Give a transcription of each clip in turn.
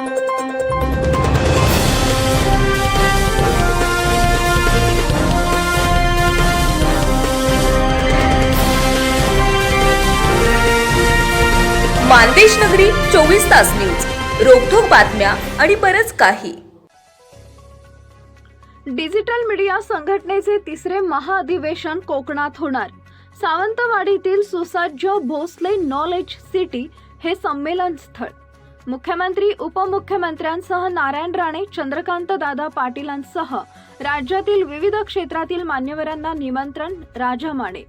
मानदेश नगरी चोवीस तास न्यूज. रोखोक बातम्या आणि बरच काही. डिजिटल मीडिया संघटनेचे तिसरे महाअधिवेशन कोकणात होणार. सावंतवाडीतील सुसज्ज भोसले नॉलेज सिटी हे संमेलन स्थळ मुख्यमंत्री उपमुख्यमंत्र्यांसह नारायण राणे चंद्रकांत दादा पाटीलांसह राज्यातील विविध क्षेत्रातील मान्यवरांना निमंत्रण राजा माने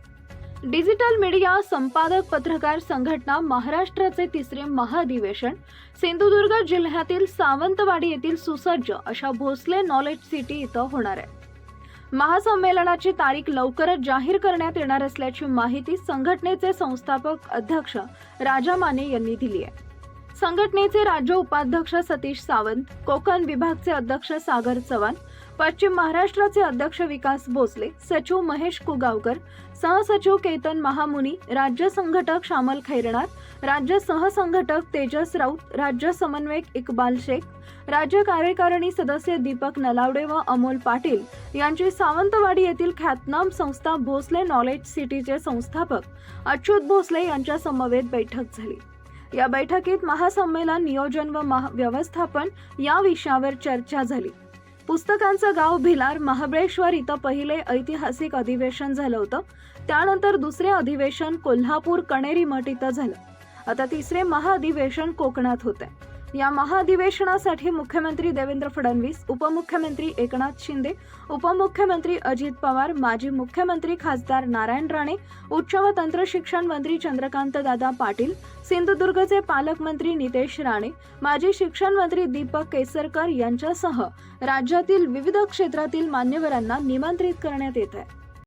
डिजिटल मीडिया संपादक पत्रकार संघटना महाराष्ट्राचे तिसरे महाधिवेशन सिंधुदुर्ग जिल्ह्यातील सावंतवाडी येथील सुसज्ज अशा भोसले नॉलेज सिटी इथं होणार आहे. महासंमेलनाची तारीख लवकरच जाहीर करण्यात येणार असल्याची माहिती संघटनेचे संस्थापक अध्यक्ष राजा माने यांनी दिली आहे. संघटनेचे राज्य उपाध्यक्ष सतीश सावंत कोकण विभागचे अध्यक्ष सागर चव्हाण पश्चिम महाराष्ट्राचे अध्यक्ष विकास भोसले सचिव महेश कुगावकर सहसचिव केतन महामुनी राज्य संघटक श्यामल खैरनार राज्य सहसंघटक तेजस राऊत राज्य समन्वयक इक्बाल शेख राज्य कार्यकारिणी सदस्य दीपक नलावडे व अमोल पाटील यांची सावंतवाडी येथील ख्यातनाम संस्था भोसले नॉलेज सिटीचे संस्थापक अच्युत भोसले यांच्या समवेत बैठक झाली. या बैठकीत महासंमेलन नियोजन व महा व्यवस्थापन या विषयावर चर्चा झाली. पुस्तकांचं गाव भिलार महाबळेश्वर इथं पहिले ऐतिहासिक अधिवेशन झालं होतं. त्यानंतर दुसरे अधिवेशन कोल्हापूर कणेरी मठ इथं झालं. आता तिसरे महाअधिवेशन कोकणात होते या महाधिवेशनासाठी मुख्यमंत्री देवेंद्र फडणवीस उपमुख्यमंत्री एकनाथ शिंदे उपमुख्यमंत्री अजित पवार माजी मुख्यमंत्री खासदार नारायण राणे उच्च व तंत्र शिक्षण मंत्री चंद्रकांत दादा पाटील सिंधुदुर्गचे पालकमंत्री नितेश राणे माजी शिक्षण मंत्री दीपक केसरकर यांच्यासह राज्यातील विविध क्षेत्रातील मान्यवरांना निमंत्रित करण्यात येत आहे.